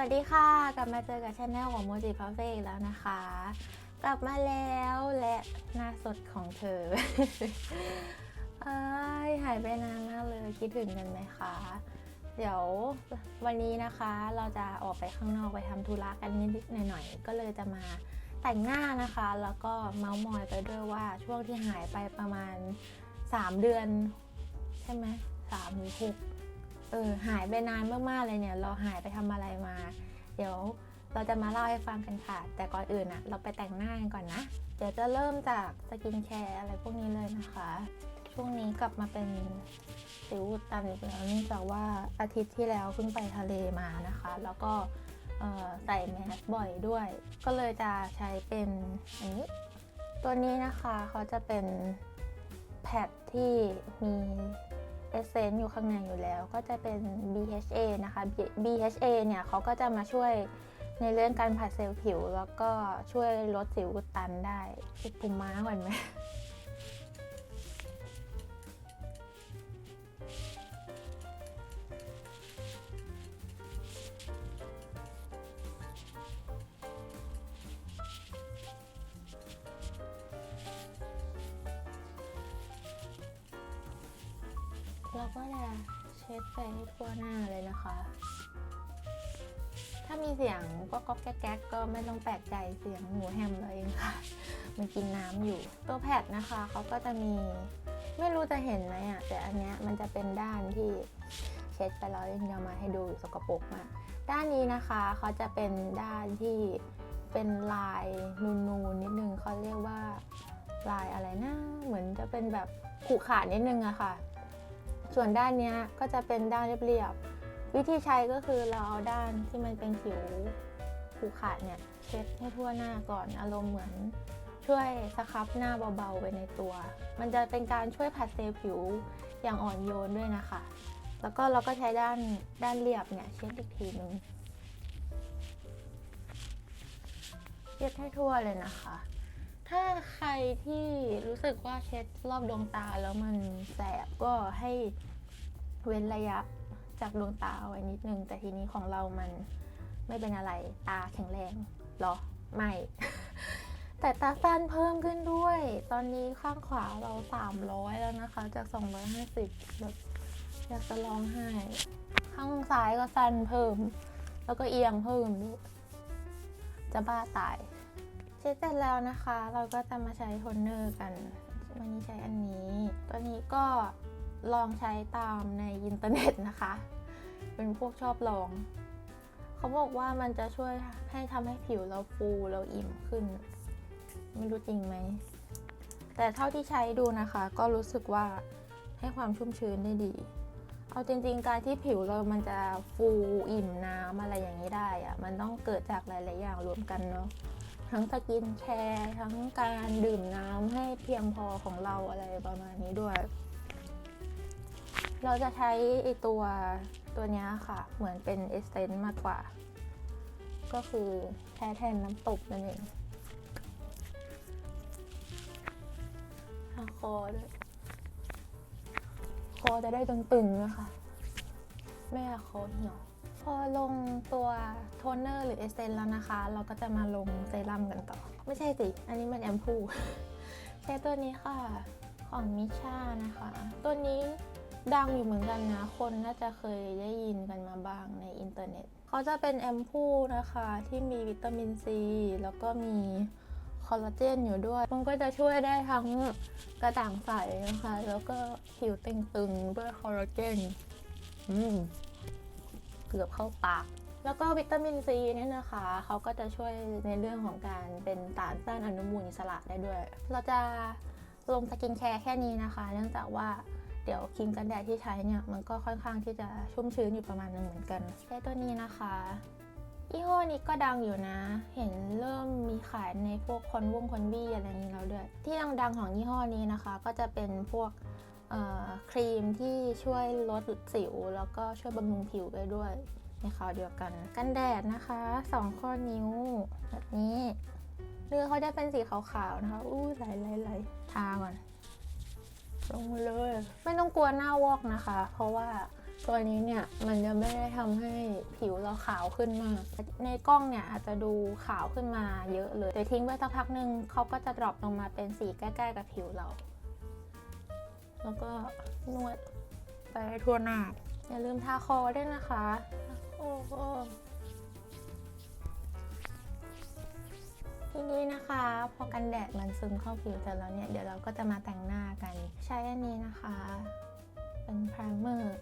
วัสดีค่ะ กลับมาเจอกับช anel ของโมจิพาเฟ่แล้วนะคะ กลับมาแล้วและหน้าสดของเธอเอ้ยหายไปนานมากเลยคิดถึงกันไหมคะ เดี๋ยววันนี้นะคะเราจะออกไปข้างนอกไปทำธุระกันนิดๆหน่อยๆก็เลยจะมาแต่งหน้านะคะ แล้วก็เมาส์มอยไปด้วยว่าช่วงที่หายไปประมาณ 3 เดือน ใช่ไหมสามหรือหก เออหายไปนานมากๆเลยเนี่ย เราหายไปทำอะไรมา เดี๋ยวเราจะมาเล่าให้ฟังกันค่ะ แต่ก่อนอื่นอะเราไปแต่งหน้ากันก่อนนะ เดี๋ยวจะเริ่มจากสกินแคร์อะไรพวกนี้เลยนะคะ ช่วงนี้กลับมาเป็นสิวตันอีกแล้วเนื่องจากว่าอาทิตย์ที่แล้วเพิ่งไปทะเลมานะคะ แล้วก็ใส่แมสบ่อยด้วย ก็เลยจะใช้เป็นอันนี้ ตัวนี้นะคะเขาจะเป็นแพดที่มี เอเซนต์อยู่ข้างในอยู่แล้ว ก็จะเป็น BHA นะคะ BHA เนี่ยเขาก็จะมาช่วยในเรื่องการผัดเซลล์ผิว แล้วก็ช่วยลดสิวอุดตันได้ปุ่มม้าก่อนไหม ก็จะเช็ดไปให้ทั่วหน้าเลยนะคะ ถ้ามีเสียงก็ก๊อกแก๊กๆก็ไม่ต้องแปลกใจเสียงหมูแฮมเลยเองค่ะ มันกินน้ำอยู่ ตัวแพดนะคะเขาก็จะมีไม่รู้จะเห็นไหมอะแต่อันเนี้ยมันจะเป็นด้านที่เช็ดไปแล้วยังเอามาให้ดูสกปรกมากด้านนี้นะคะเขาจะเป็นด้านที่เป็นลายนูนๆนิดนึงเขาเรียกว่าลายอะไรนะ เหมือนจะเป็นแบบขรุขระนิดนึงอะค่ะ ส่วนด้านนี้ก็จะเป็นด้านเรียบๆ วิธีใช้ก็คือเราเอาด้านที่มันเป็นผิวขรุขระเนี่ยเช็ดให้ทั่วหน้าก่อนอารมณ์เหมือนช่วยสครับหน้าเบาๆไปในตัว มันจะเป็นการช่วยผัดเซลล์ผิวอย่างอ่อนโยนด้วยนะคะ แล้วก็เราก็ใช้ด้านด้านเรียบเนี่ยเช็ดอีกทีนึงเช็ดให้ทั่วเลยนะคะ ถ้าใครที่รู้สึกว่าเช็ดรอบดวงตาแล้วมันแสบก็ให้เว้นระยะจากดวงตาไว้นิดนึง แต่ทีนี้ของเรามันไม่เป็นอะไรตาแข็งแรงหรอ ไม่ แต่ตาสั้นเพิ่มขึ้นด้วย ตอนนี้ข้างขวาเรา 300 แล้วนะคะ จาก 250แบบอยากจะร้องไห้ ข้างซ้ายก็สั้นเพิ่ม แล้วก็เอียงเพิ่มด้วยจะบ้าตาย ช็ดเสร็จแล้วนะคะ เราก็จะมาใช้โทนเนอร์กันวันนี้ใช้อันนี้ ตัวนี้ก็ลองใช้ตามในอินเทอร์เน็ตนะคะ เป็นพวกชอบลอง เขาบอกว่ามันจะช่วยให้ทำให้ผิวเราฟูเราอิ่มขึ้น ไม่รู้จริงไหม แต่เท่าที่ใช้ดูนะคะ ก็รู้สึกว่าให้ความชุ่มชื้นได้ดี เอาจริง ๆ การที่ผิวเรามันจะฟูอิ่มน้ำอะไรอย่างนี้ได้อะมันต้องเกิดจากหลาย ๆ อย่างรวมกันเนาะ ทั้งสกินแคร์ทั้งการดื่มน้ำให้เพียงพอของเราอะไรประมาณนี้ด้วย เราจะใช้ไอตัวตัวนี้ค่ะ เหมือนเป็นเอสเซนต์มากกว่า ก็คือแท้แทนน้ำตกนั่นเองคอด้วยคอจะได้ตึงๆนะคะไม่อยากคอเหี่ยว อลงตัวโทนเนอร์หรือเอสเซนแล้วนะคะ เราก็จะมาลงเซรั่มกันต่อ ไม่ใช่สิ อันนี้มันแอมพูใช้ตัวนี้ค่ะ ของมิชานะคะ ตัวนี้ดังอยู่เหมือนกันนะ คนน่าจะเคยได้ยินกันมาบ้างในอินเทอร์เน็ต เขาจะเป็นแอมพูนะคะที่มีวิตามินซี แล้วก็มีคอลลาเจนอยู่ด้วย มันก็จะช่วยได้ทั้งกระจ่างใสนะคะ แล้วก็ผิวต่งตึงด้วยคอลลาเจน อืม เกือบเข้าปาก แล้วก็วิตามินซีเนี่ยนะคะเขาก็จะช่วยในเรื่องของการเป็นสารต้านอนุมูลอิสระได้ด้วย เราจะลงสกินแคร์แค่นี้นะคะ เนื่องจากว่าเดี๋ยวครีมกันแดดที่ใช้เนี่ยมันก็ค่อนข้างที่จะชุ่มชื้นอยู่ประมาณนึงเหมือนกันใช้ตัวนี้นะคะยี่ห้อนี้ก็ดังอยู่นะ เห็นเริ่มมีขายในพวกคอนวงคอนวี่อะไรอย่างนี้แล้วด้วย ที่ดังๆของยี่ห้อนี้นะคะ ก็จะเป็นพวก ครีมที่ช่วยลดสิว แล้วก็ช่วยบำรุงผิวไปด้วยในคราวเดียวกัน กันแดดนะคะสองข้อนิ้วแบบนี้เนื้อเขาจะเป็นสีขาวๆนะคะอู้ไหลไหลไหลทาก่อนลงเลย ไม่ต้องกลัวหน้าวอกนะคะ เพราะว่าตัวนี้เนี่ยมันจะไม่ได้ทำให้ผิวเราขาวขึ้นมาก ในกล้องเนี่ยอาจจะดูขาวขึ้นมาเยอะเลยแต่ทิ้งไว้สักพักหนึ่งเขาก็จะดรอปลงมาเป็นสีใกล้ๆกับผิวเรา แล้วก็นวดไปทั่วหน้า อย่าลืมทาคอด้วยนะคะ โอ้โหทีนี้นะคะ พอกันแดดมันซึมเข้าผิวเสร็จแล้วเนี่ย เดี๋ยวเราก็จะมาแต่งหน้ากัน ใช้อันนี้นะคะ เป็นไพรเมอร์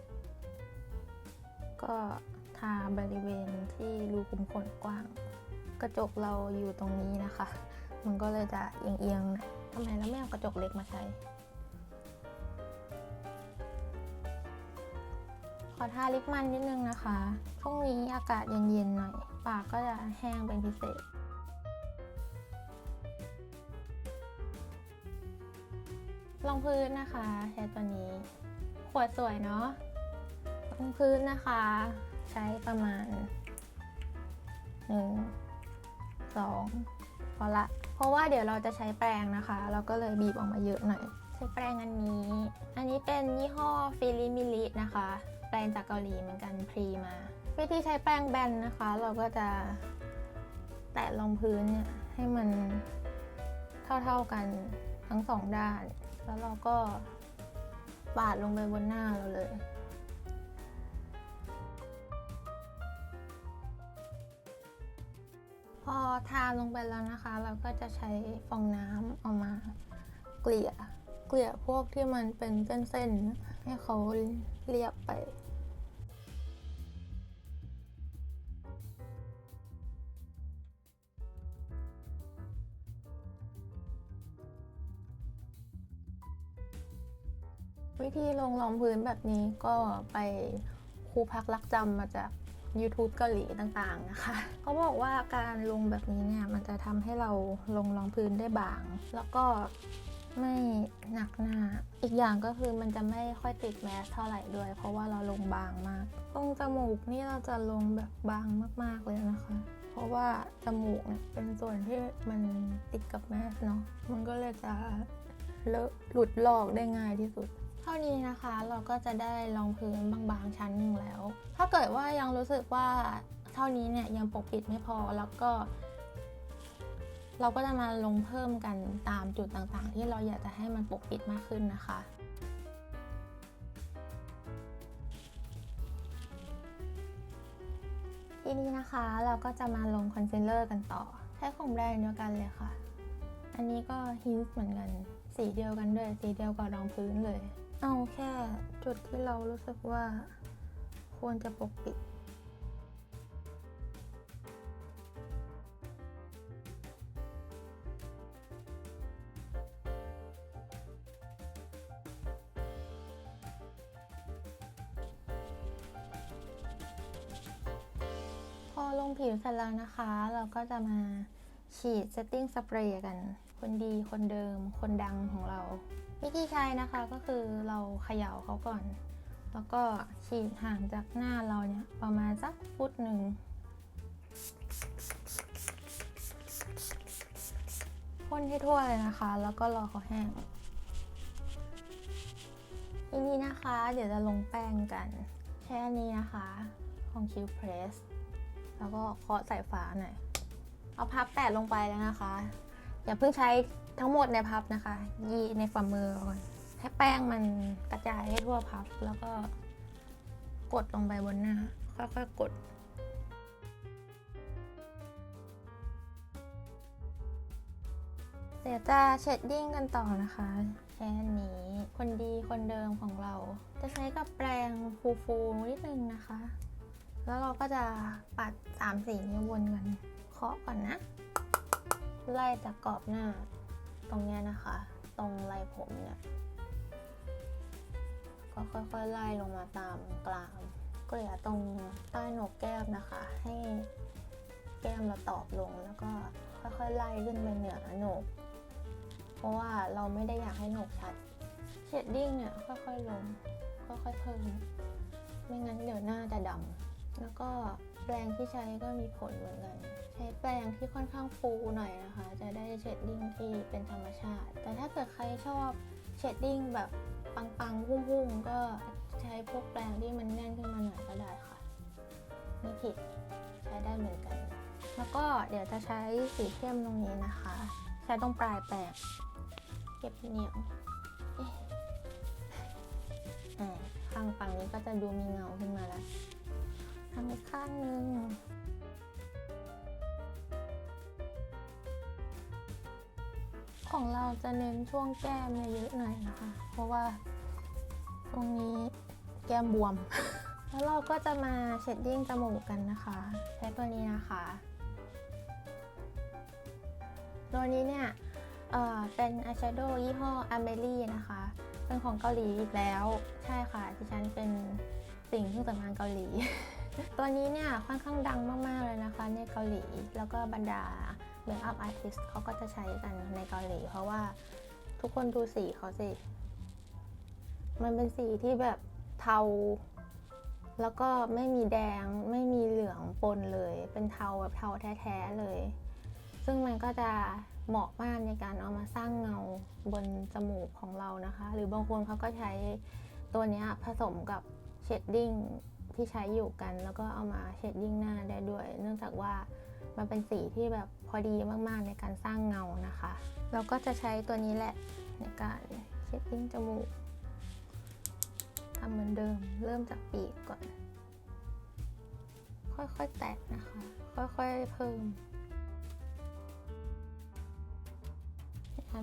ก็ทาบริเวณที่รูขุมขนกว้าง กระจกเราอยู่ตรงนี้นะคะ มันก็เลยจะเอียงๆหน่อยทำไมเราไม่เอากระจกเล็กมาใช้ อทาลิปมันนิดนึงนะคะ ช่วงนี้อากาศเย็นๆหน่อย ปากก็จะแห้งเป็นพิเศษ รองพื้นนะคะใช้ตัวนี้ ขวดสวยเนาะ รองพื้นนะคะ ใช้ประมาณ 1 2 พอละ เพราะว่าเดี๋ยวเราจะใช้แปรงนะคะ เราก็เลยบีบออกมาเยอะหน่อยใช้แปรงอันนี้ อันนี้เป็นยี่ห้อฟิลิมิลินะคะ แปรงจากเกาหลีเหมือนกันพรีมา วิธีใช้แปรงแบนนะคะ เราก็จะแตะรองพื้นเนี่ยให้มันเท่าๆกันทั้งสองด้าน แล้วเราก็ปาดลงไปบนหน้าเราเลยพอทาลงไปแล้วนะคะ เราก็จะใช้ฟองน้ำเอามาเกลี่ย เกลี่ยพวกที่มันเป็นเส้นๆ ให้เขาเรียบไปวิธีลงรองพื้นแบบนี้ก็ไปครูพักรักจำมาจาก YouTube เกาหลีต่างๆนะคะ เขาบอกว่าการลงแบบนี้เนี่ย มันจะทำให้เราลงรองพื้นได้บาง แล้วก็ ไม่หนักหนาอีกอย่างก็คือมันจะไม่ค่อยติดแมสเท่าไหร่ด้วย เพราะว่าเราลงบางมาก ตรงจมูกนี่เราจะลงแบบบางมากๆเลยนะคะ เพราะว่าจมูกเนี่ยเป็นส่วนที่มันติดกับแมสเนาะ มันก็เลยจะเลอะหลุดลอกได้ง่ายที่สุดเท่านี้นะคะเราก็จะได้รองพื้นบางๆชั้นหนึ่งแล้ว ถ้าเกิดว่ายังรู้สึกว่าเท่านี้เนี่ยยังปกปิดไม่พอแล้วก็ เราก็จะมาลงเพิ่มกันตามจุดต่างๆ ที่เราอยากจะให้มันปกปิดมากขึ้นนะคะทีนี้นะคะเราก็จะมาลงคอนซีลเลอร์กันต่อ ใช้ของแบรนด์เดียวกันเลยค่ะ อันนี้ก็ฮินส์เหมือนกัน สีเดียวกันด้วย สีเดียวกับรองพื้นเลย เอาแค่จุดที่เรารู้สึกว่าควรจะปกปิด เสร็จแล้วนะคะ เราก็จะมาฉีด setting spray กัน คนดีคนเดิม คนดังของเรา วิธีใช้นะคะก็คือเราเขย่าเขาก่อน แล้วก็ฉีดห่างจากหน้าเราเนี่ยประมาณสักฟุตหนึ่งพ่นให้ทั่วเลยนะคะ แล้วก็รอเขาแห้งทีนี้นะคะ เดี๋ยวจะลงแป้งกันใช้อันนี้นะคะ ของ Q Press แล้วก็เคาะใส่ฝาหน่อย เอาพับแปะลงไปแล้วนะคะ อย่าเพิ่งใช้ทั้งหมดในพับนะคะ ยีในฝ่ามือก่อน ให้แป้งมันกระจายให้ทั่วพับ แล้วก็กดลงไปบนหน้า ค่อยๆกดเดี๋ยวจะเชดดิ้งกันต่อนะคะแค่นี้ คนดีคนเดิมของเรา จะใช้กับแปรงฟูๆนิดนึงนะคะ แล้วเราก็จะปัดสามสีนี้วนกัน เคาะก่อนนะ ไล่จากกรอบหน้า ตรงเนี้ยนะคะ ตรงไหล่ผมเนี่ยก็ค่อยๆไล่ลงมาตามกลางเกลี่ยตรงใต้หนกแก้มนะคะ ให้แก้มเราตอบลงแล้วก็ค่อยๆไล่ขึ้นไปเหนือหนก เพราะว่าเราไม่ได้อยากให้หนกชัดเชดดิ้งเนี่ยค่อยๆลงค่อยๆเพิ่มไม่งั้นเดี๋ยวหน้าจะดำ แล้วก็แปรงที่ใช้ก็มีผลเหมือนกัน ใช้แปรงที่ค่อนข้างฟูหน่อยนะคะ จะได้เชดดิ้งที่เป็นธรรมชาติ แต่ถ้าเกิดใครชอบเชดดิ้งแบบปังๆพุ่งๆ ก็ใช้พวกแปรงที่มันแน่นขึ้นมาหน่อยก็ได้ค่ะ ไม่ผิดใช้ได้เหมือนกัน แล้วก็เดี๋ยวจะใช้สีเข้มตรงนี้นะคะ ใช้ตรงปลายแปรงเก็บเหนียวเอ๊ะอ่าข้างฝั่งนี้ก็จะดูมีเงาขึ้นมาแล้ว ทำอีกข้างหนึ่งของเราจะเน้นช่วงแก้มเนี่ยเยอะหน่อยนะคะ เพราะว่าตรงนี้แก้มบวม แล้วเราก็จะมาเชดดิ้งจมูกกันนะคะ ใช้ตัวนี้นะคะ ตัวนี้เนี่ยเออเป็นอายแชโดว์ยี่ห้อ a m e l i นะคะ เป็นของเกาหลีอีกแล้ว ใช่ค่ะ ที่ฉันเป็นสิ่งที่สำคัญเกาหลี ตัวนี้เนี่ยค่อนข้างดังมาก ๆ เลยนะคะ ในเกาหลี แล้วก็บรรดาเมคอัพอาร์ติสเขาก็จะใช้กันในเกาหลี เพราะว่าทุกคนดูสีเขาสิ มันเป็นสีที่แบบเทา แล้วก็ไม่มีแดงไม่มีเหลืองปนเลย เป็นเทาแบบเทาแท้ ๆ เลย ซึ่งมันก็จะเหมาะมากในการเอามาสร้างเงาบนจมูกของเรานะคะ หรือบางคนเขาก็ใช้ตัวนี้ผสมกับเชดดิ้ง ที่ใช้อยู่กัน แล้วก็เอามาเชดดิ้งหน้าได้ด้วย เนื่องจากว่ามันเป็นสีที่แบบพอดีมากๆในการสร้างเงานะคะ เราก็จะใช้ตัวนี้แหละในการเชดดิ้งจมูกทำเหมือนเดิม เริ่มจากปีกก่อน ค่อยๆแตะนะคะ ค่อยๆเพิ่ม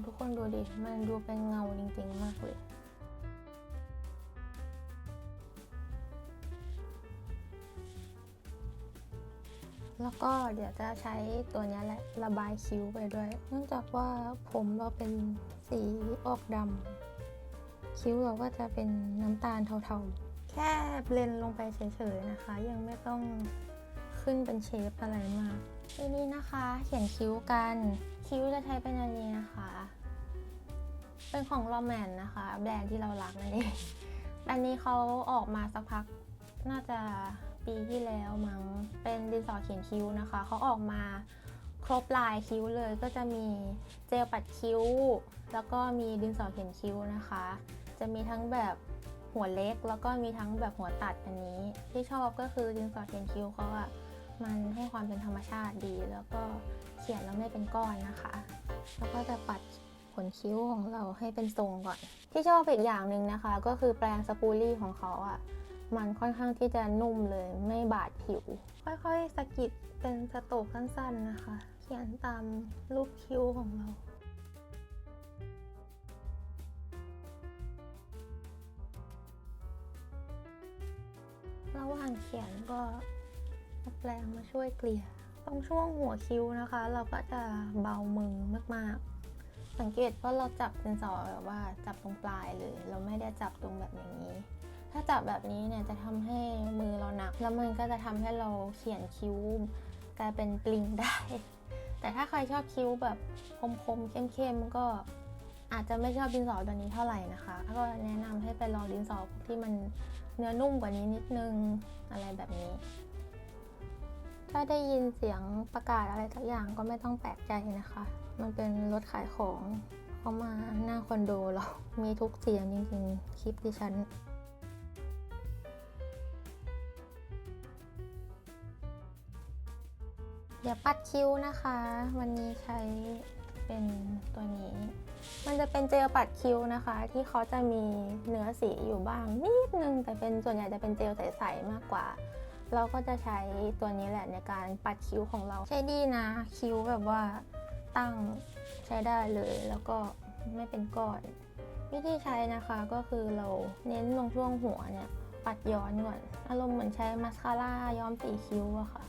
ทุกคนดูดิ มันดูเป็นเงาจริงๆมากเลย แล้วก็เดี๋ยวจะใช้ตัวนี้แหละระบายคิ้วไปด้วย เนื่องจากว่าผมเราเป็นสีออกดำคิ้วเราก็จะเป็นน้ำตาลเทาๆ แค่เบลนลงไปเฉยๆนะคะ ยังไม่ต้องขึ้นเป็นเชฟอะไรมากทีนี้นะคะเขียนคิ้วกัน คิ้วจะใช้เป็นอันนี้นะคะ เป็นของลอแมนนะคะ แบรนด์ที่เรารักนั่นเองอันนี้เขาออกมาสักพักน่าจะ ปีที่แล้วมั้งเป็นดินสอเขียนคิ้วนะคะเขาออกมาครบลายคิ้วเลยก็จะมีเจลปัดคิ้ว แล้วก็มีดินสอเขียนคิ้วนะคะ จะมีทั้งแบบหัวเล็ก แล้วก็มีทั้งแบบหัวตัดอันนี้ ที่ชอบก็คือดินสอเขียนคิ้วเขาอะมันให้ความเป็นธรรมชาติดี แล้วก็เขียนแล้วไม่เป็นก้อนนะคะ แล้วก็จะปัดขนคิ้วของเราให้เป็นทรงก่อน ที่ชอบอีกอย่างหนึ่งนะคะ ก็คือแปรงสปูลี่ของเขาอะ มันค่อนข้างที่จะนุ่มเลยไม่บาดผิว ค่อยๆสกิดเป็นสโตกสั้นๆนะคะ เขียนตามรูปคิ้วของเราระหว่างเขียนก็แปรงมาช่วยเกลี่ย ตรงช่วงหัวคิ้วนะคะ เราก็จะเบามือมากๆ สังเกตว่าเราจับดินสอแบบว่าจับตรงปลายเลย เราไม่ได้จับตรงแบบอย่างนี้ ถ้าจับแบบนี้เนี่ยจะทำให้มือเราหนัก แล้วมันก็จะทำให้เราเขียนคิ้วกลายเป็นปลิงได้ แต่ถ้าใครชอบคิ้วแบบคมๆเข้มๆก็อาจจะไม่ชอบดินสอตัวนี้เท่าไหร่นะคะก็แนะนำให้ไปลองดินสอที่มันเนื้อนุ่มกว่านี้นิดนึงอะไรแบบนี้ ถ้าได้ยินเสียงประกาศอะไรสักอย่างก็ไม่ต้องแปลกใจนะคะ มันเป็นรถขายของเขามาหน้าคอนโดเรา มีทุกเสียงจริงๆ คลิปดิฉัน เดี๋ยวปัดคิ้วนะคะ วันนี้ใช้เป็นตัวนี้ มันจะเป็นเจลปัดคิ้วนะคะ ที่เขาจะมีเนื้อสีอยู่บ้างนิดนึง แต่เป็นส่วนใหญ่จะเป็นเจลใสๆมากกว่า เราก็จะใช้ตัวนี้แหละในการปัดคิ้วของเรา ใช้ดีนะ คิ้วแบบว่าตั้งใช้ได้เลยแล้วก็ไม่เป็นก้อน วิธีใช้นะคะก็คือเราเน้นลงช่วงหัวเนี่ย ปัดย้อนก่อน อารมณ์เหมือนใช้มาสคาร่าย้อมสีคิ้วอะค่ะ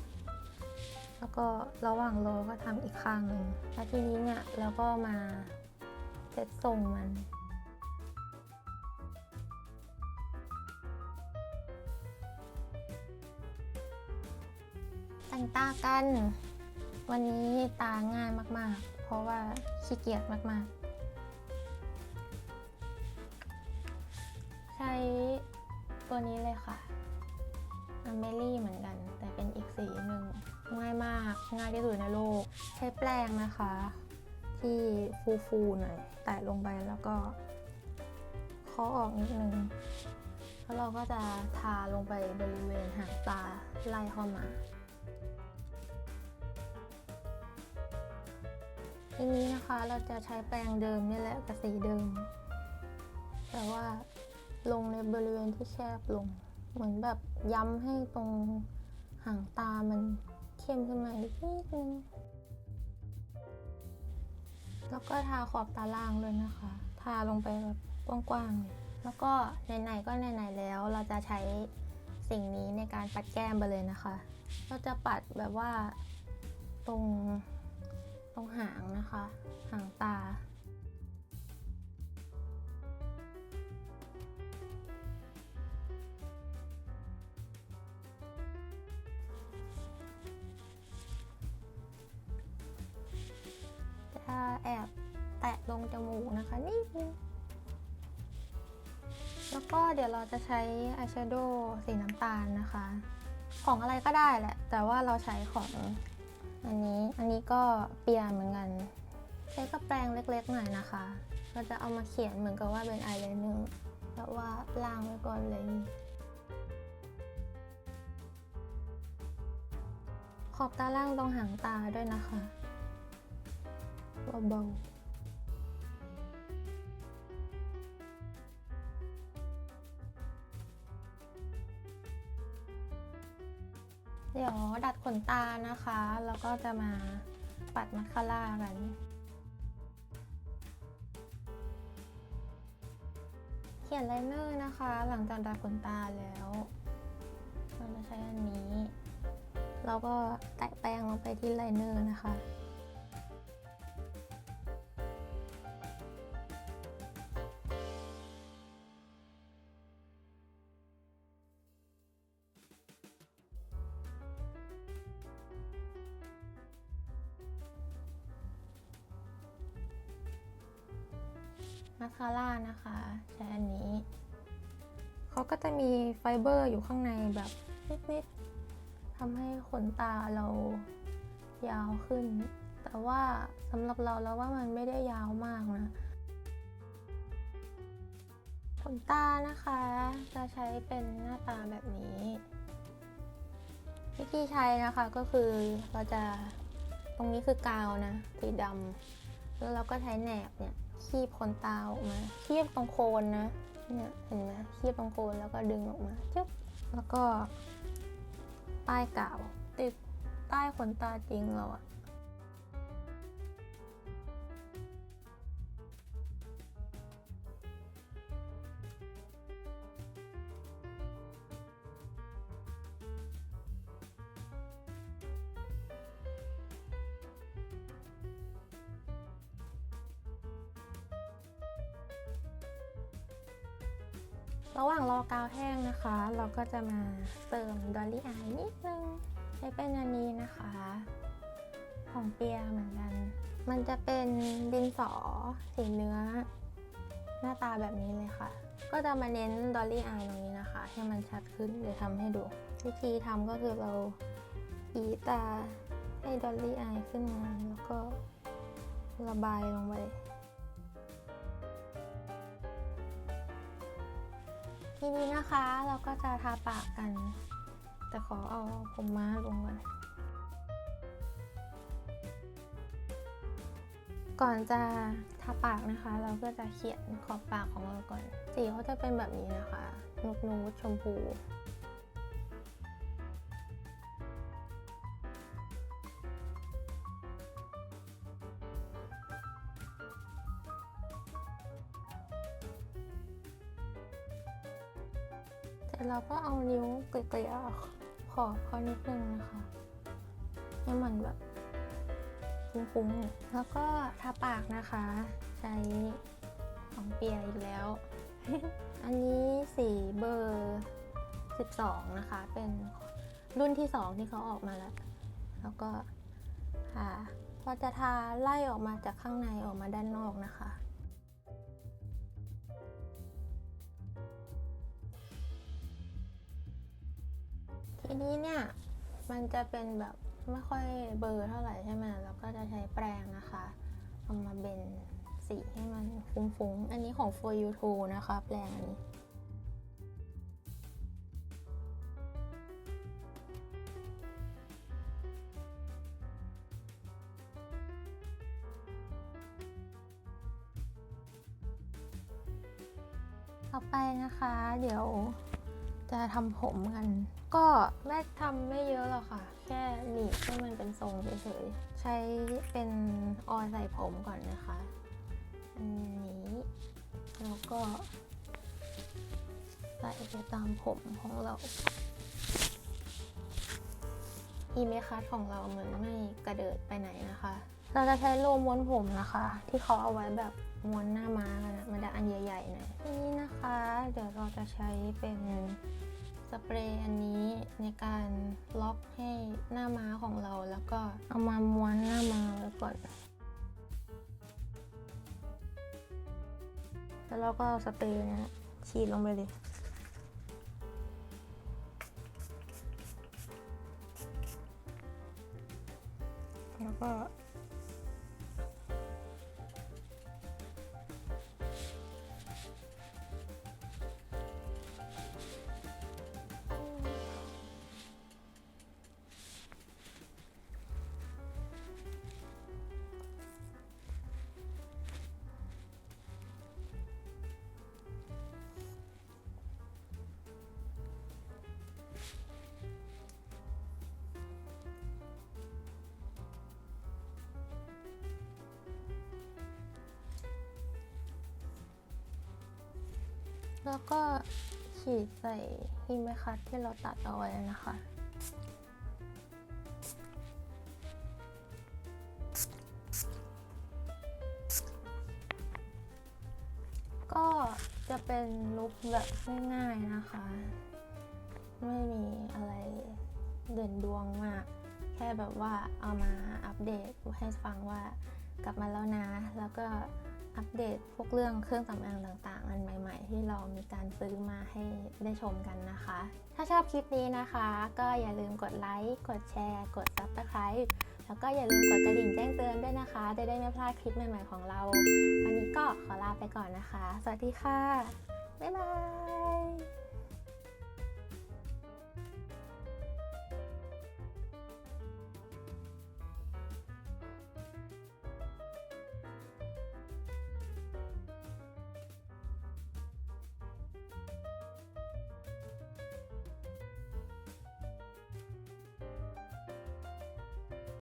แล้วก็ระหว่างรอก็ทำอีกข้างหนึ่งแล้วทีนี้เนี่ยเราก็มาเซตทรงมันแต่งตากัน วันนี้ตาง่ายมาก ๆ เพราะว่าขี้เกียจมาก ๆ ใช้ตัวนี้เลยค่ะอเมลี่เหมือนกัน แต่เป็นอีกสีหนึ่ง ง่ายมาก ง่ายที่สุดในโลก ใช้แปรงนะคะ ที่ฟูๆหน่อย แตะลงไปแล้วก็เคาะออกนิดนึง แล้วเราก็จะทาลงไปบริเวณหางตาไล่เข้ามาทีนี้นะคะเราจะใช้แปรงเดิมนี่แหละกับสีเดิม แต่ว่าลงในบริเวณที่แคบลง เหมือนแบบย้ำให้ตรงหางตามัน เข้มขึ้นมาอีกนิดนึง แล้วก็ทาขอบตาล่างเลยนะคะ ทาลงไปแบบกว้างๆเลยแล้วก็ไหนๆก็ไหนๆแล้วเราจะใช้สิ่งนี้ในการปัดแก้มไปเลยนะคะ เราจะปัดแบบว่าตรงตรงหางนะคะ หางตา จมูกนะคะนิดนึงแล้วก็เดี๋ยวเราจะใช้อายแชโดว์สีน้ำตาลนะคะ ของอะไรก็ได้แหละ แต่ว่าเราใช้ของอันนี้ อันนี้ก็เปียเหมือนกัน ใช้กระแปรงเล็กๆหน่อยนะคะเราจะเอามาเขียนเหมือนกับว่าเป็นอายไลเนอร์แต่ว่าล่างไว้ก่อนเลย ขอบตาล่างตรงหางตาด้วยนะคะเบาๆ เดี๋ยวดัดขนตานะคะ แล้วก็จะมาปัดมัคคาร่ากันเขียนไลเนอร์นะคะ หลังจากดัดขนตาแล้วเราจะใช้อันนี้ แล้วก็แตะแป้งลงไปที่ไลเนอร์นะคะ มาคาร่านะคะใช้อันนี้ เขาก็จะมีไฟเบอร์อยู่ข้างในแบบนิดๆทำให้ขนตาเรายาวขึ้น แต่ว่าสำหรับเราแล้วว่ามันไม่ได้ยาวมากนะขนตานะคะ จะใช้เป็นหน้าตาแบบนี้วิธีใช้นะคะก็คือเราจะตรงนี้คือกาวนะสีดำแล้วเราก็ใช้แหนบเนี่ย คีบขนตาออกมาคีบตรงโคนนะเนี่ยเห็นไหมคีบตรงโคนแล้วก็ดึงออกมาจึ๊บแล้วก็ป้ายกาวติดใต้ขนตาจริงเราอะ เติมดอลลี่อายนิดนึงใช้เป็นอันนี้นะคะ ของเปียเหมือนกัน มันจะเป็นดินสอสีเนื้อ หน้าตาแบบนี้เลยค่ะ ก็จะมาเน้นดอลลี่อายตรงนี้นะคะ ให้มันชัดขึ้นเดี๋ยวทำให้ดู วิธีทำก็คือเราอีตาให้ดอลลี่อายขึ้นมาแล้วก็ระบายลงไป ทีนี้นะคะ เราก็จะทาปากกัน แต่ขอเอาผมม้าลงก่อนก่อนจะทาปากนะคะ เราก็จะเขียนขอบปากของเราก่อน สีเขาจะเป็นแบบนี้นะคะ นุกนูดชมพู สร็จเราก็เอานิ้วเกลี่ยๆขอบเขานิดนึงนะคะให้มันแบบฟุ้งๆ แล้วก็ทาปากนะคะ ใช้ของเปียอีกแล้ว อันนี้สีเบอร์ 12 นะคะ เป็นรุ่นที่ 2 ที่เขาออกมาแล้ว แล้วก็ทาเราจะทาไล่ออกมาจากข้างในออกมาด้านนอกนะคะ ทีนี้เนี่ย มันจะเป็นแบบไม่ค่อยเบอร์เท่าไหร่ใช่ไหมเราก็จะใช้แปรงนะคะเอามาเบนสีให้มันฟุ้งๆ อันนี้ของ For You t o นะคะแปลงอันนี้ต่อไปนะคะ เดี๋ยวจะทำผมกัน ก็แม่ทำไม่เยอะหรอกค่ะ แค่หนีบให้มันเป็นทรงเฉยๆ ใช้เป็นออยล์ใส่ผมก่อนนะคะ อันนี้แล้วก็ใส่ไปตามผมของเรา อีเมคัสของเราเหมือนไม่กระเดิดไปไหนนะคะ เราจะใช้โลม้วนผมนะคะ ที่เขาเอาไว้แบบม้วนหน้าม้ากันนะมันจะอันใหญ่ๆหน่อยนี่นะคะ เดี๋ยวเราจะใช้เป็น เปรย์อันนี้ในการล็อกให้หน้าม้าของเราแล้วก็เอามาม้วนหน้าม้าไว้ก่อนแล้วเราก็เอาสเปรย์นะฉีดลงไปเลยแล้วก็ แล้วก็ฉีดใส่ฮิมคัสที่เราตัดเอาไว้นะคะ ก็จะเป็นลุคแบบง่ายๆนะคะ ไม่มีอะไรเด่นดวงมาก แค่แบบว่าเอามาอัปเดตให้ฟังว่ากลับมาแล้วนะ แล้วก็ อัปเดตพวกเรื่องเครื่องสำอางต่างๆ อันใหม่ ๆ ที่เรามีการซื้อมาให้ได้ชมกันนะคะ ถ้าชอบคลิปนี้นะคะ ก็อย่าลืมกดไลค์กดแชร์ กด Subscribe แล้วก็อย่าลืมกดกระดิ่งแจ้งเตือนด้วยนะคะ จะได้ไม่พลาดคลิปใหม่ๆของเรา วันนี้ก็ขอลาไปก่อนนะคะ สวัสดีค่ะ บ๊ายบาย